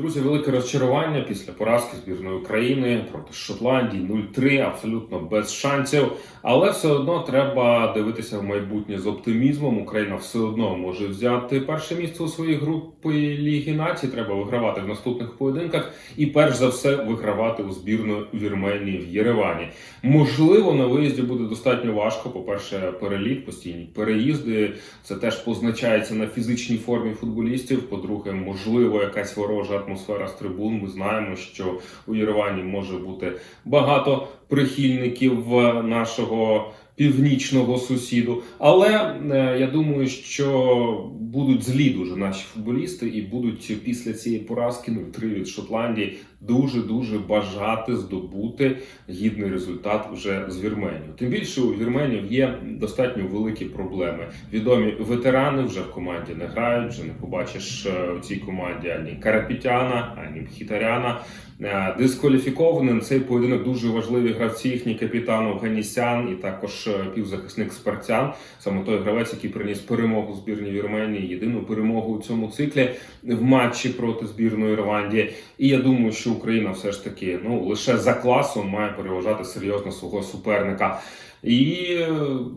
Друзі, велике розчарування після поразки збірної України проти Шотландії 0-3, абсолютно без шансів. Але все одно треба дивитися в майбутнє з оптимізмом. Україна все одно може взяти перше місце у своїй групі Ліги Націй. Треба вигравати в наступних поєдинках і, перш за все, вигравати у збірної Вірменії в Єревані. Можливо, на виїзді буде достатньо важко. По перше, переліт, постійні переїзди. Це теж позначається на фізичній формі футболістів. По-друге, можливо, якась ворожа атмосфера з трибун. Ми знаємо, що у Єревані може бути багато прихильників е, нашого північного сусіду. Але е, я думаю, що будуть злі дуже наші футболісти, і будуть після цієї поразки 0-3 від Шотландії дуже дуже бажати здобути гідний результат вже з Вірменією. Тим більше у Вірменів є достатньо великі проблеми. Відомі ветерани вже в команді не грають. Вже не побачиш е, у цій команді ані Карапітяна, ані Хітаряна. Е, Дискваліфікований на цей поєдинок дуже важливі гравці. Їхній капітан Оганісян і також е, півзахисник Спартян. Саме той гравець, який приніс перемогу збірні Вірменії, єдину перемогу у цьому циклі в матчі проти збірної Ірландії. І я думаю, що Україна все ж таки ну лише за класом має переважати серйозно свого суперника. І е,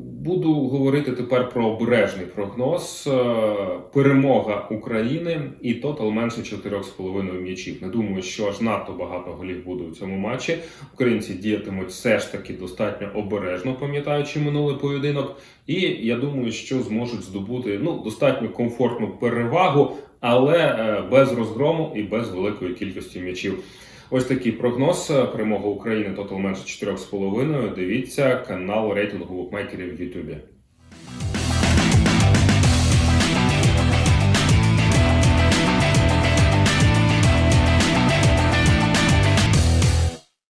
буду говорити тепер про обережний прогноз. Перемога України і тотал менше 4,5 м'ячів. Не думаю, що аж надто багато голів буде у цьому матчі. Українці діятимуть все ж таки достатньо обережно, пам'ятаючи минулий поєдинок. І я думаю, що зможуть здобути ну достатньо комфортну перевагу, але е, без розгрому і без великої кількості м'ячів. Ось такий прогноз. Перемога України тотал менше 4,5. Дивіться канал рейтингу букмекерів в Ютубі.